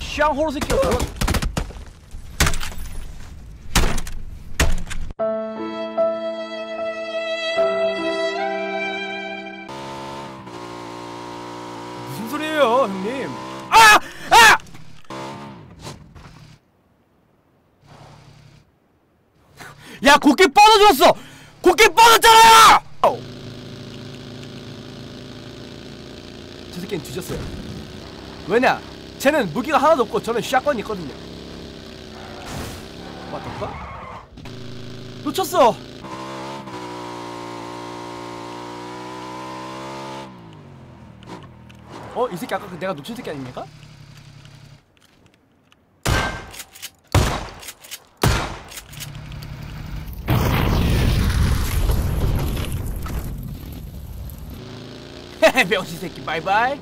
샹호로 새끼야 무슨 소리예요 형님 아! 아! 야 곱게 뻗어줬어 곱게 뻗었잖아요 아우. 저 새끼는 뒤졌어요 왜냐 쟤는 무기가 하나도 없고 저는 샷건이 있거든요 맞던가? 놓쳤어 어? 이 새끼 아까 그 내가 놓친 새끼 아닙니까? 병신 새끼 바이바이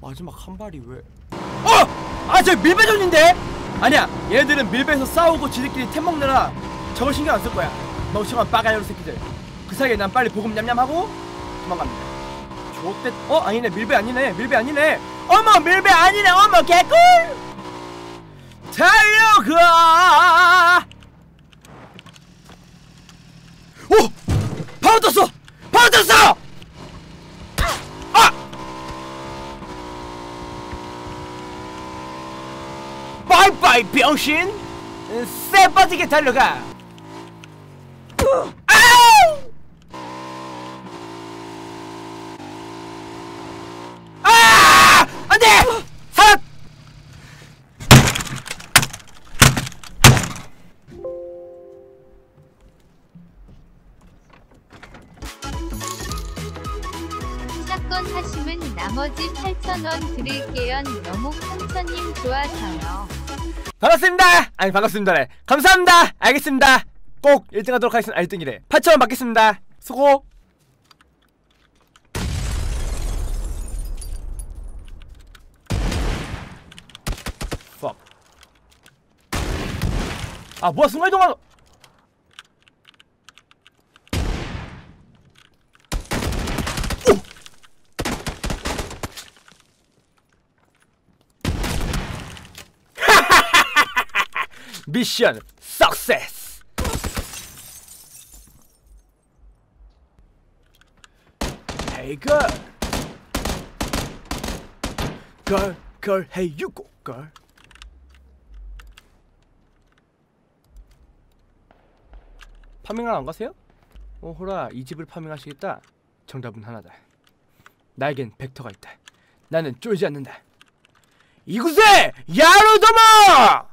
마지막 한 발이 왜? 어! 아, 저 밀배전인데? 아니야, 얘네들은 밀배에서 싸우고 지들끼리 템 먹느라 저걸 신경 안 쓸 거야. 멍청한 빠가요로 새끼들. 그 사이에 난 빨리 보금 냠냠하고 도망갑니다. 좋대. 어, 아니네, 밀배 아니네, 밀배 아니네. 어머, 밀배 아니네, 어머, 개꿀! 달 바이바이 병신! 쎄 빠지게 달려가! 아! 살았! 사건 하시면 나머지 8,000원 드릴게요. 너무 콘서님 좋아서요. 반갑습니다. 아니 반갑습니다래. 감사합니다. 알겠습니다. 꼭 1등 하도록 하겠습니다. 아, 1등이래. 8천원 받겠습니다. 수고. 아 뭐야 순간이동한 미션 석세스. Girl. Girl hey you go girl. 파밍을 안 가세요? 오호라 이 집을 파밍하시겠다. 정답은 하나다. 나에겐 벡터가 있다. 나는 쫄지 않는다. 이곳에 야루도모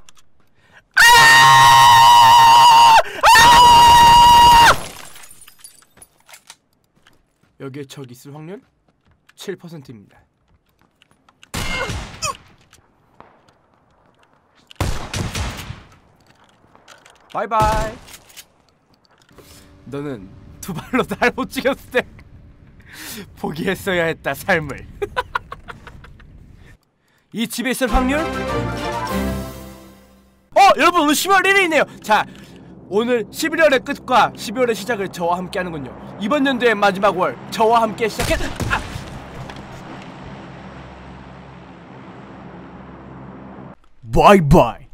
여기에 적 있을 확률 7%입니다. 바이바이. 너는 두 발로 날못 죽였을 때 포기했어야 했다 삶을. 이 집에 있을 확률? 어 여러분 오늘 12월 1일이네요. 자 오늘 11월의 끝과 12월의 시작을 저와 함께 하는군요. 이번 연도의 마지막 월 저와 함께 시작해. 아! 바이바이.